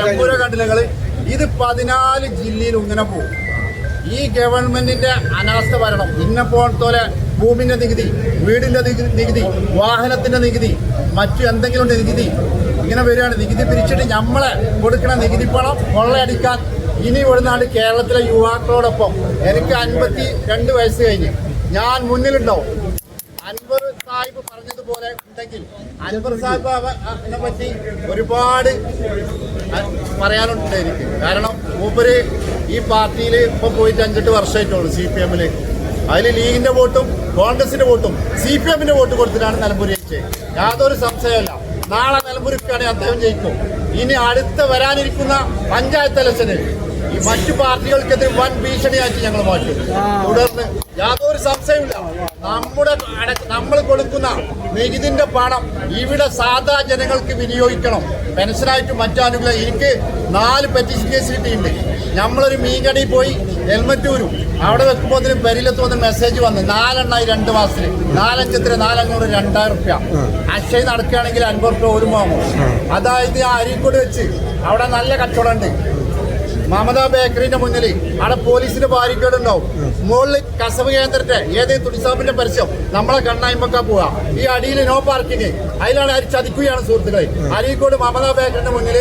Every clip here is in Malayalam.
കണ്ടില്ല? ഇത് പതിനാല് ജില്ലയിൽ ഇങ്ങനെ പോകും. ഈ ഗവൺമെന്റിന്റെ അനാസ്ഥ ഭരണം ഇന്നെപ്പോലത്തോലെ ഭൂമിന്റെ നികുതി വീടിന്റെ നികുതി വാഹനത്തിന്റെ നികുതി മറ്റു എന്തെങ്കിലും നികുതി ഇങ്ങനെ വരികയാണ്. നികുതി പിരിച്ചിട്ട് നമ്മളെ കൊടുക്കണ നികുതി പണം കൊള്ളയടിക്കാൻ ഇനി ഇവിടുന്നാണ് കേരളത്തിലെ യുവാക്കളോടൊപ്പം. എനിക്ക് അൻപത്തി രണ്ട് വയസ്സ് കഴിഞ്ഞ്. ഞാൻ മുന്നിലുണ്ടാവും അൻവർ സാഹിബ് പറഞ്ഞതുപോലെ ഉണ്ടെങ്കിൽ അൻവർ സാഹിബ് അതിനെ പറ്റി ഒരുപാട് പറയാനുണ്ട് എനിക്ക് കാരണം മൂപ്പര് ഈ പാർട്ടിയിൽ ഇപ്പൊ പോയിട്ട് അഞ്ചെട്ട് വർഷമായിട്ടുള്ളൂ സി പി എമ്മിൽ. അതിൽ ലീഗിന്റെ വോട്ടും കോൺഗ്രസിന്റെ വോട്ടും സി പി എമ്മിന്റെ വോട്ട് കൊടുത്തിട്ടാണ് നിലമ്പൂർ ജയിച്ചത്. യാതൊരു സംശയമല്ല. നാളെ നിലമ്പൂരിക്കാണെങ്കിൽ അദ്ദേഹം ജയിക്കും. ഇനി അടുത്ത വരാനിരിക്കുന്ന പഞ്ചായത്ത് ഇലക്ഷന് ഈ മറ്റു പാർട്ടികൾക്കെതിരെ വൻ ഭീഷണിയാക്കി ഞങ്ങൾ മാറ്റും. തുടർന്ന് യാതൊരു സംശയമില്ല നമ്മുടെ നമ്മൾ കൊടുക്കുന്ന നികുതിന്റെ പണം ഇവിടെ സാധാ ജനങ്ങൾക്ക് വിനിയോഗിക്കണം. പെൻഷനായിട്ട് മറ്റാനുകൂല എനിക്ക് നാല് പെറ്റീഷൻ കേസ് കിട്ടിയിട്ടുണ്ട്. നമ്മളൊരു മീൻകടി പോയി ഹെൽമറ്റ് ഊരും അവിടെ വെക്കുമ്പോൾ അതിന് പെരിലത്ത് വന്ന് മെസ്സേജ് വന്ന് നാലെണ്ണായി രണ്ട് മാസത്തിൽ നാലഞ്ചത്തിന് നാലഞ്ഞൂറ് രണ്ടായിരം റുപ്യ. അക്ഷയ നടക്കുകയാണെങ്കിൽ അൻപത് റുപ്യ ഒരു മാമോ അതായത് ആ അരീക്കോട് വെച്ച് അവിടെ നല്ല കച്ചവടമുണ്ട് മമത ബേക്കറിന്റെ മുന്നിൽ അവിടെ പോലീസിന്റെ ബാരിക്കേഡ് ഉണ്ടാവും മുകളിൽ കസവ് കേന്ദ്രത്തെ ഏതെങ്കിലും തുണിസാപ്പിന്റെ പരസ്യം നമ്മളെ കണ്ണായ്മക്കാ പോവാ. ഈ അടിയിൽ നോ പാർക്കിങ് അതിലാണ് അരി ചതിക്കുകയാണ് സുഹൃത്തുക്കളെ. അരീക്കോട് മമത ബേക്കറിന്റെ മുന്നിൽ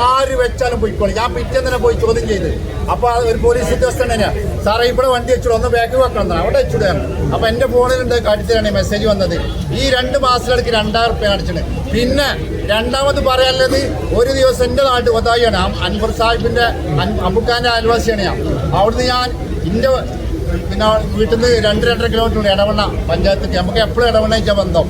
ആര് വെച്ചാലും പോയിക്കോളും. ഞാൻ പിറ്റേന്ന് തന്നെ പോയി ചോദ്യം ചെയ്ത്. അപ്പൊ ഒരു പോലീസ് ഉദ്യോഗസ്ഥൻ തന്നെയാ സാറേ ഇവിടെ വണ്ടി വെച്ചു ഒന്ന് ബാക്ക് വെക്കണം അവിടെ വെച്ചു അപ്പൊ എന്റെ ഫോണിലുണ്ട് കാട്ടിത്തരാണ് മെസ്സേജ് വന്നത്. ഈ രണ്ട് മാസത്തിലടക്ക് രണ്ടായിരം റുപ്യ അടിച്ചിട്ട് പിന്നെ രണ്ടാമത് പറയാനുള്ളത് ഒരു ദിവസം എന്റെ നാട്ട് കൊതായിയാണ് അൻവർ സാഹിബിന്റെ അൻ- അബുഖാന്റെ അയൽവാസിയാണ് ഞാൻ. അവിടുന്ന് ഞാൻ എന്റെ പിന്നെ വീട്ടിൽ നിന്ന് രണ്ട് രണ്ടര കിലോമീറ്റർ ഉണ്ട് ഇടവണ്ണ പഞ്ചായത്തേക്ക്. നമുക്ക് എപ്പോഴും ഇടവണ്ണ വെച്ചാൽ ബന്ധം.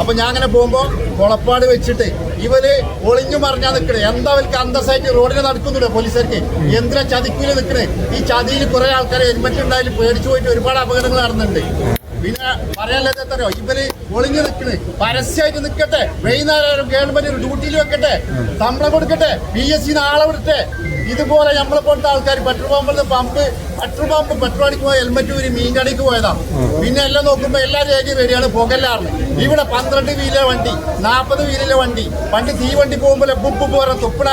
അപ്പൊ ഞാൻ അങ്ങനെ പോകുമ്പോൾ കുളപ്പാട് വെച്ചിട്ട് ഇവർ ഒളിഞ്ഞു മറിഞ്ഞാ നിൽക്കണേ എന്താ അവർക്ക് അന്തസ്സായിട്ട് റോഡിനെ നടക്കുന്നുണ്ട് പോലീസുകാർക്ക്? എന്തിനാ ചതിക്കൂല നിൽക്കണേ ഈ ചതിയിൽ കുറെ ആൾക്കാരെ ഹെൽമെറ്റ് ഉണ്ടായാലും പേടിച്ചു പോയിട്ട് ഒരുപാട് അപകടങ്ങൾ നടന്നുണ്ട് പിന്നെ പറയാനുള്ളത് എത്രയോ? ഇവർ ഒളിഞ്ഞു നിൽക്കണ്. പരസ്യമായിട്ട് നിൽക്കട്ടെ. വൈകുന്നേരം ഗവൺമെന്റ് ഡ്യൂട്ടിയിൽ വെക്കട്ടെ. ശമ്പളം കൊടുക്കട്ടെ. പി എസ് സി ആളെ വിടട്ടെ. ഇതുപോലെ നമ്മളെ പോലത്തെ ആൾക്കാർ പെട്രോൾ പമ്പിൽ പമ്പ് പെട്രോൾ പമ്പ് പെട്രോൾ അടിക്കുമ്പോൾ ഹെൽമെറ്റ് ഊരി മീൻ കടിക്ക് പോയതാ. പിന്നെ എല്ലാം നോക്കുമ്പോൾ എല്ലാ രേഖയും വരികയാണ് പുകല്ലാറിന്. ഇവിടെ പന്ത്രണ്ട് വീലിലെ വണ്ടി നാൽപ്പത് വീലിലെ വണ്ടി. പണ്ട് തീവണ്ടി പോകുമ്പോൾ ബുപ്പ് പോരെ തുപ്പട.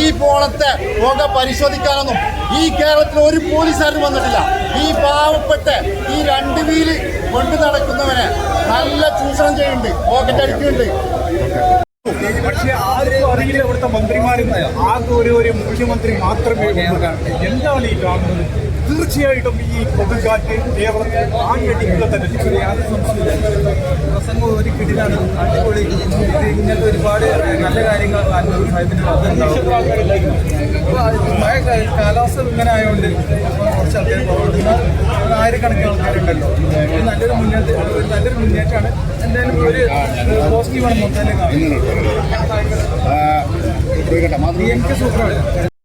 ഈ പോണത്തെ പുക പരിശോധിക്കാനൊന്നും ഈ കേരളത്തിൽ ഒരു പോലീസുകാരും വന്നിട്ടില്ല. ഈ പാവപ്പെട്ട് ഈ രണ്ട് വീൽ കൊണ്ട് നടക്കുന്നവനെ നല്ല ചൂഷണം ചെയ്യുന്നുണ്ട് പോക്കറ്റ് അടിക്കുന്നുണ്ട്. പക്ഷെ ആർക്കും അറിയില്ല ഇവിടുത്തെ മന്ത്രിമാരെന്ന് ആകെ ഒരു ഒരു മുഖ്യമന്ത്രി മാത്രമേ. എന്താണ് ഈ കാണുന്നത്? തീർച്ചയായിട്ടും ഈ കൊടുങ്കാറ്റ് കേരളത്തിൽ ആഞ്ഞടിക്കുക തന്നെ. പ്രസംഗം ഒരു കിടിലാണ്. അടിപൊളി. ഇങ്ങനത്തെ ഒരുപാട് നല്ല കാര്യങ്ങൾ മഴ കാലാവസ്ഥ ഇങ്ങനെ ആയതുകൊണ്ട് കുറച്ച് ആൾക്കാർ കുറവുണ്ട് ആയിരക്കണക്കിന് ആൾക്കാരുണ്ടല്ലോ. നല്ലൊരു മുന്നേറ്റം നല്ലൊരു മുന്നേറ്റമാണ്. എന്തായാലും ഒരു പോസിറ്റീവാണ് മൊത്തത്തിൽ എനിക്ക്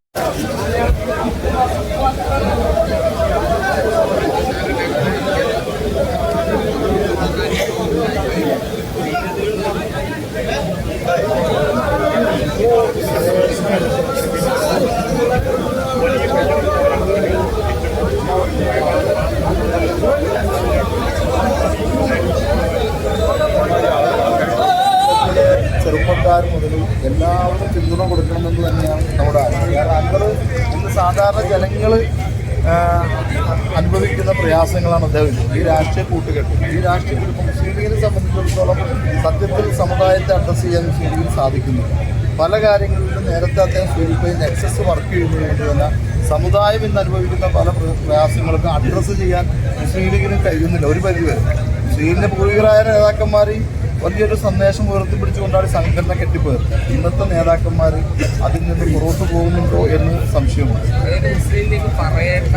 നമ്മുടെ കാരണം ഇന്ന് സാധാരണ ജനങ്ങൾ അനുഭവിക്കുന്ന പ്രയാസങ്ങളാണ് അദ്ദേഹം ഈ രാഷ്ട്രീയ കൂട്ടുകെട്ട് ഈ രാഷ്ട്രീയ കുടുംബം മുസ്ലിം സംബന്ധിച്ചിടത്തോളം സത്യത്തിൽ സമുദായത്തെ അഡ്രസ്സ് ചെയ്യാൻ മുസ്ലിം സാധിക്കുന്നു പല കാര്യങ്ങളിലും നേരത്തെ അദ്ദേഹം സൂചിപ്പിച്ച എക്സസ് വർക്ക് ചെയ്യുന്നതുകൊണ്ട് തന്നെ സമുദായം ഇന്ന് അനുഭവിക്കുന്ന പല പ്ര- പ്രയാസങ്ങൾക്കും അഡ്രസ്സ് ചെയ്യാൻ മുസ്ലിം കഴിയുന്നില്ല. ഒരു പരിധിവരെ. മുസ്ലിം ലീഗിന്റെ പൂർവികരായ നേതാക്കന്മാർ വലിയൊരു സന്ദേശം ഉയർത്തിപ്പിടിച്ചുകൊണ്ടാണ് സംഘടന കെട്ടിപ്പോയത്. ഇന്നത്തെ നേതാക്കന്മാർ അതിൽ നിന്ന് പുറത്തു പോകുന്നുണ്ടോ എന്ന് സംശയമുണ്ട് പറയേണ്ട